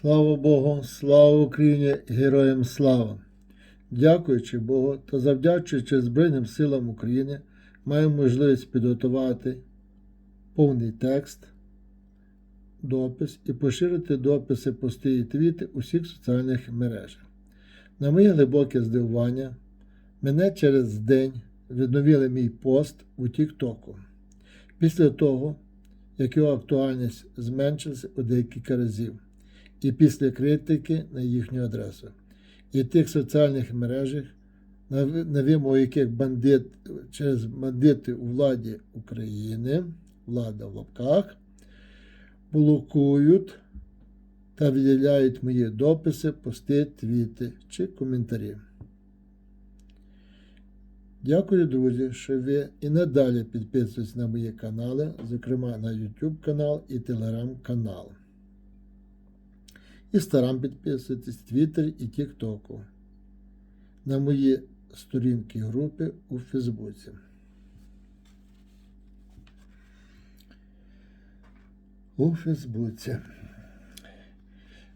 Слава Богу, слава Україні, героям слава! Дякуючи Богу та завдячуючи Збройним силам України, маємо можливість підготувати повний текст, допис і поширити дописи, пости і твіти у всіх соціальних мережах. На моє глибоке здивування, мене через день відновили мій пост у Тіктоку. Після того, як його актуальність зменшилася у декілька разів і після критики на їхню адресу. І тих соціальних мережах, на, вимогу яких бандит, через бандити у владі України, влада в лапках, блокують та виділяють мої дописи, пости, твіти чи коментарі. Дякую, друзі, що ви і надалі підписуєтесь на мої канали, зокрема на YouTube канал і Telegram канал. Інстаграм підписуйтесь, Твіттер і Тіктоку. На мої сторінки і групи у Фейсбуці. У Фейсбуці.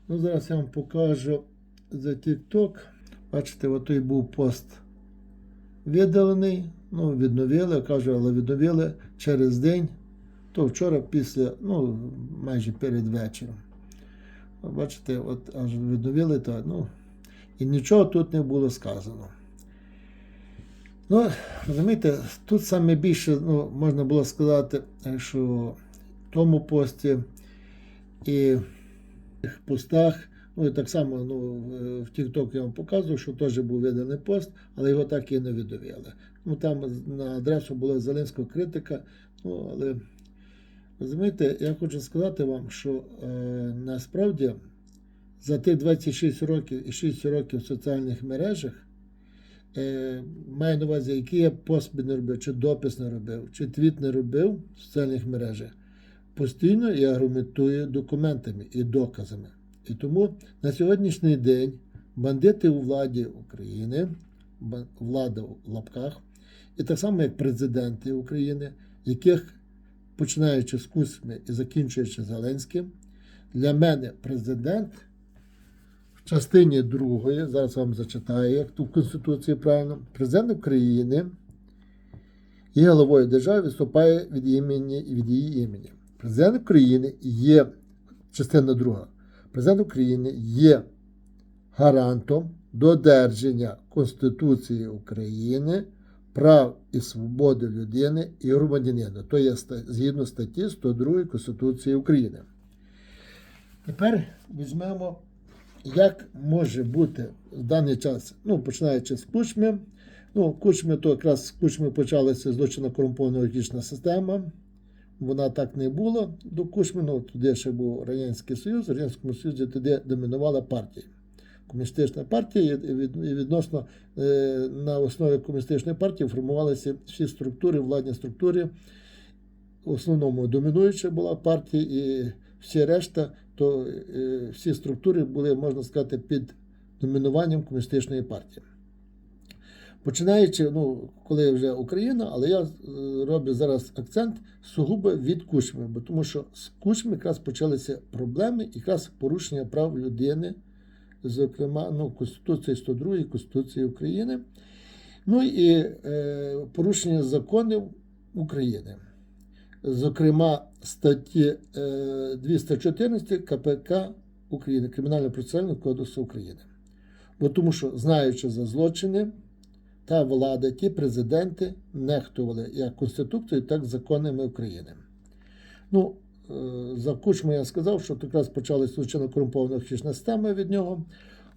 Ну, зараз я вам покажу за TikTok. Бачите, отой був пост видалений. Ну, відновили, кажу, але відновили через день. То вчора після, ну, майже перед вечором. Бачите, от аж відновили то, ну, і нічого тут не було сказано. Ну, розумієте, тут саме більше ну, можна було сказати, що в тому пості і в постах, ну і так само ну, в TikTok я вам показував, що теж був виданий пост, але його так і не відновили. Ну, там на адресу була Зеленського критика, ну, але Розумієте, я хочу сказати вам, що е, насправді за тих 26 років і 6 років в соціальних мережах е, маю на увазі, який я пост не робив, чи допис не робив, чи твіт не робив в соціальних мережах, постійно я аргументую документами і доказами. І тому на сьогоднішній день бандити у владі України, влада в лапках, і так само як президенти України, яких починаючи з Кузьми і закінчуючи Зеленським, для мене президент в частині другої, зараз вам зачитаю, як тут в Конституції правильно, президент України є головою держави, виступає від імені і від її імені. Президент України є, частина друга, президент України є гарантом додержання Конституції України прав і свободи людини і громадянина. То є згідно статті 102 Конституції України. Тепер візьмемо, як може бути в даний час, ну, починаючи з кучми. Ну, кучми, то якраз з кучми почалася злочинно корумпована олігархічна система. Вона так не була до Кучми, ну, туди ще був Радянський Союз, в Радянському Союзі туди домінувала партія. Комуністична партія, і відносно е, на основі комуністичної партії формувалися всі структури, владні структури. В основному домінуюча була партія, і всі решта, то е, всі структури були, можна сказати, під домінуванням комуністичної партії. Починаючи, ну, коли вже Україна, але я е, роблю зараз акцент сугубо від Кучми, бо тому що з Кучми якраз почалися проблеми, якраз порушення прав людини, зокрема, ну, Конституції 102 Конституції України, ну і е, порушення законів України. Зокрема, статті е, 214 КПК України, Кримінально-процесуального кодексу України. Бо тому що, знаючи за злочини, та влада, ті президенти нехтували як Конституцією, так і законами України. Ну, е, за Кучму я сказав, що якраз почалась злочинно корумпована фішна система від нього.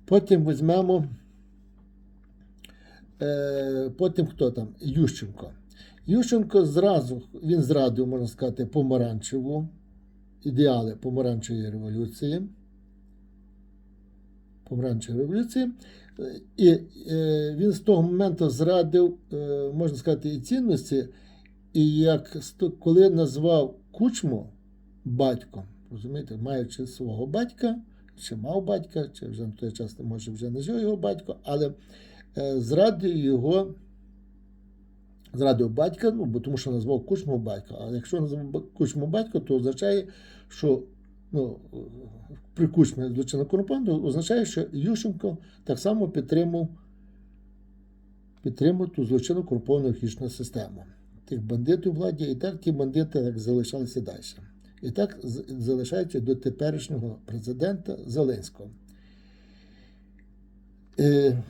Потім візьмемо. Е, потім хто там? Ющенко. Ющенко зразу він зрадив, можна сказати, помаранчеву, ідеали помаранчевої революції. Помаранчевої революції. Е, І е, він з того моменту зрадив, е, можна сказати, і цінності, і як коли назвав Кучму батьком, розумієте, маючи свого батька, чи мав батька, чи вже на той час може вже не жив його батько, але е, зрадив його. Зрадив батька, ну, бо тому що назвав Кучму батька. А якщо назвав Кучму батько, то означає, що ну, при Кучмі злочинно корумпованого, означає, що Ющенко так само підтримав, підтримав ту злочинно корумповану хічну систему. Тих бандитів владі, і так ті бандити так залишалися далі. І так з- залишається до теперішнього президента Зеленського. Е,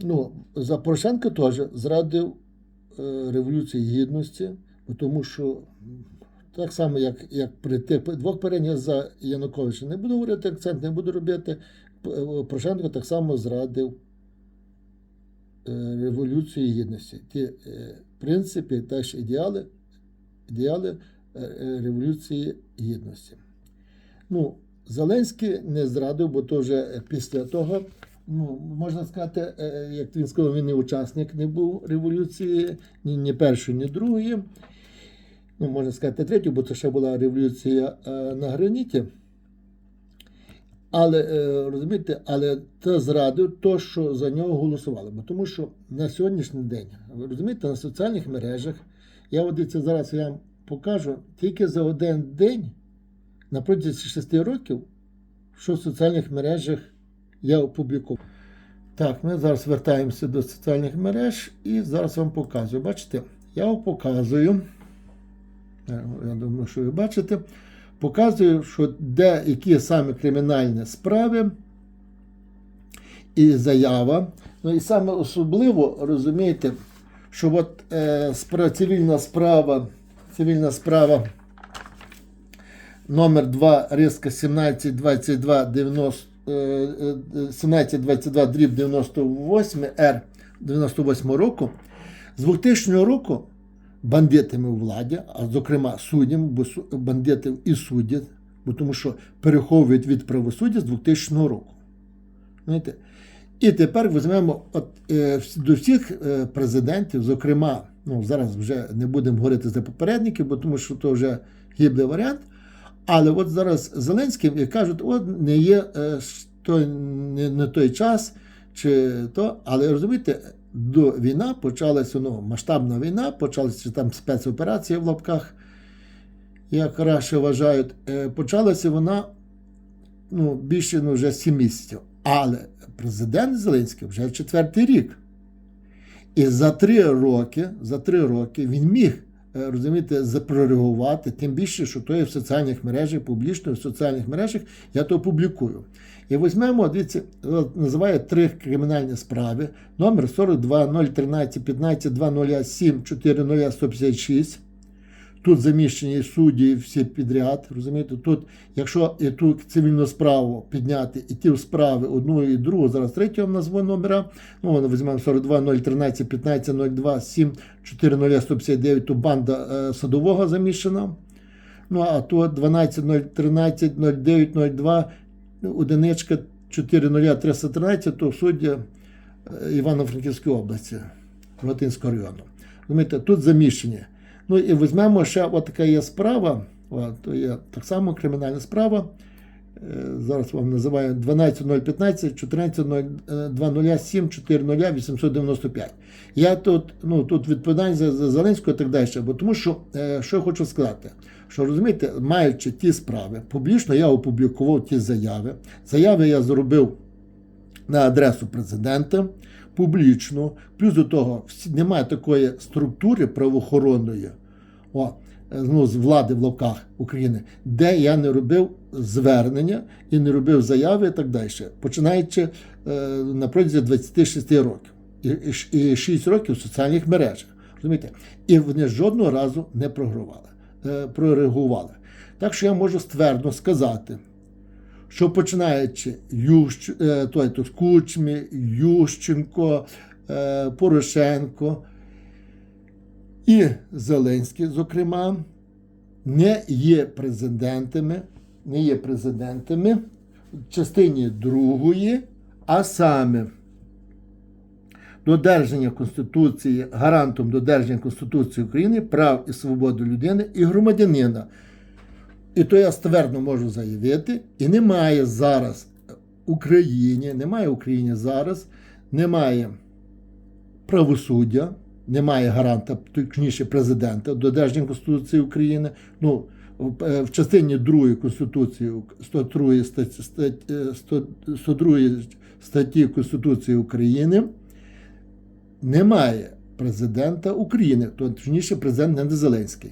ну, за Порошенка теж зрадив е, Революції Гідності, тому що так само, як, як при тих двох перенях за Януковича, не буду говорити акцент, не буду робити. Е, Порошенко так само зрадив е, Революцію Гідності. Ті е, принципи, теж ідеали, ідеали Революції Гідності. Ну, Зеленський не зрадив, бо то вже після того, ну, можна сказати, е, як він сказав, він не учасник не був революції, ні, ні першої, ні другої. Ну, можна сказати, третю, бо це ще була революція е, на граніті. Але е, розумієте, але це зрадив то, що за нього голосували. Бо тому що на сьогоднішній день, розумієте, на соціальних мережах, я от дивіться, зараз я вам покажу, тільки за один день на протязі 6 років, що в соціальних мережах я опублікував. Так, ми зараз вертаємося до соціальних мереж і зараз вам показую. Бачите, я вам показую. Я думаю, що ви бачите. Показую, що де які саме кримінальні справи і заява. Ну і саме особливо розумієте, що от е, цивільна справа, цивільна справа номер 2 риска 1722 90, е, е, 1722 дріб 98 Р 98 року. З 2000 року бандитами у владі, а зокрема суддям, бо бандитів і суддять, бо тому що переховують від правосуддя з 2000 року. Знаєте? І тепер візьмемо от, е, до всіх е, президентів, зокрема, ну зараз вже не будемо говорити за попередників, бо тому що то вже гіблий варіант. Але от зараз Зеленським і кажуть, от не є е, той, не, не той час, чи то, але розумієте, до війна почалася ну, масштабна війна, почалася там спецоперація в лапках, як краще вважають. Е, Почалася вона ну, більше ну, вже 7 місяців. Але президент Зеленський вже четвертий рік. І за три роки, за три роки він міг е, розумієте, запрореагувати, тим більше, що то є в соціальних мережах, публічно в соціальних мережах, я то публікую. І візьмемо, дивіться, називає три кримінальні справи. Номер 42 013 15 207 40 156. Тут заміщені судді всі підряд. Розумієте, тут, якщо ту цивільну справу підняти, і ті справи одну і другу, зараз третю вам назву номера. Ну, візьмемо 42 013 15 02 7 40 159, то банда е, садового заміщена. Ну, а то 12 013 09 02 одиничка 40 313, то суддя е, Івано-Франківської області, Ротинського району. Розумієте, тут заміщені. Ну і візьмемо ще от така є справа, от, то є так само кримінальна справа. Е, Зараз вам називаю 12015 14.0207 40 895. Я тут, ну, тут відповідальність за, за Зеленського і так далі, бо тому що, е, що я хочу сказати, що розумієте, маючи ті справи, публічно я опублікував ті заяви. Заяви я зробив на адресу президента публічно. Плюс до того, немає такої структури правоохоронної о, е, ну, з влади в лавках України, де я не робив звернення і не робив заяви і так далі, починаючи е, на протязі 26 років і, і 6 років в соціальних мережах. Розумієте? І вони жодного разу не програвали, е, прореагували. Так що я можу ствердно сказати, що починаючи Ющ, е, той, то, Кучмі, Ющенко, е, Порошенко і Зеленський, зокрема, не є президентами, не є президентами в частині другої, а саме додержання Конституції, гарантом додержання Конституції України, прав і свободи людини і громадянина. І то я ствердно можу заявити, і немає зараз в Україні, немає в Україні зараз, немає правосуддя, немає гаранта, точніше президента, додержання Конституції України. Ну, в е, частині 2 Конституції 102 статті, статті, 102 статті Конституції України немає президента України, точніше, президент не Зеленський.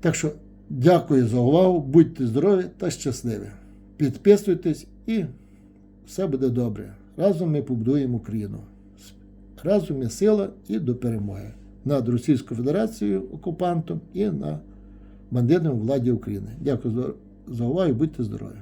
Так що дякую за увагу, будьте здорові та щасливі. Підписуйтесь і все буде добре. Разом ми побудуємо Україну. Разом є сила і до перемоги над Російською Федерацією окупантом і на бандитному владі України. Дякую за- увагу, будьте здорові.